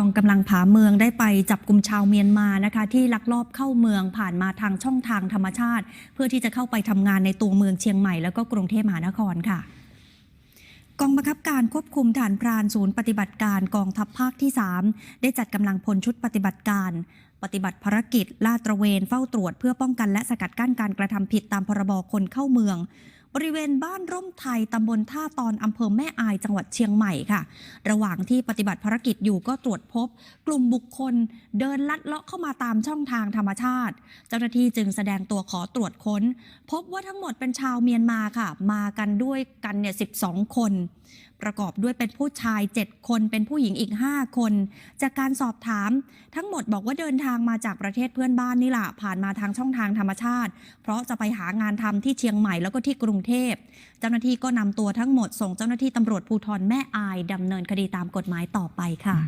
องกำลังผาเมืองได้ไปจับกลุ่มชาวเมียนมานะคะที่ลักลอบเข้าเมืองผ่านมาทางช่องทางธรรมชาติ เพื่อที่จะเข้าไปทำงานในตัวเมืองเชียงใหม่แล้วก็กรุงเทพมหานครค่ะกองบังคับการควบคุมฐานพรานศูนย์ปฏิบัติการกองทัพภาคที่ 3 ได้จัดกำลังพลชุดปฏิบัติการ ปฏิบัติภารกิจ ลาดตระเวนเฝ้าตรวจเพื่อป้องกันและสกัดกั้นการกระทำผิดตามพรบคนเข้าเมือง บริเวณบ้านร่มไทยตำบลท่าตอนอำเภอแม่อายจังหวัดเชียงใหม่ค่ะ ระหว่างที่ปฏิบัติภารกิจอยู่ก็ตรวจพบ กลุ่มบุคคลเดินลัดเลาะเข้ามาตามช่องทางธรรมชาติ เจ้าหน้าที่จึงแสดงตัวขอตรวจค้น พบว่าทั้งหมดเป็นชาวเมียนมาค่ะ มากันด้วยกันเนี่ย12คน ประกอบด้วยเป็นผู้ชาย 7 คนเป็นผู้หญิงอีก 5 คน จากการสอบถาม ทั้งหมดบอกว่าเดินทางมาจากประเทศเพื่อนบ้านนี่แหละผ่านมาทางช่องทางธรรมชาติ เพราะจะไปหางานทำที่เชียงใหม่แล้วก็ที่กรุงงเทพ เจ้าหน้าที่ก็นำตัวทั้งหมดส่งเจ้าหน้าที่ตำรวจภูธรแม่อายดำเนินคดีตามกฎหมายต่อไปค่ะ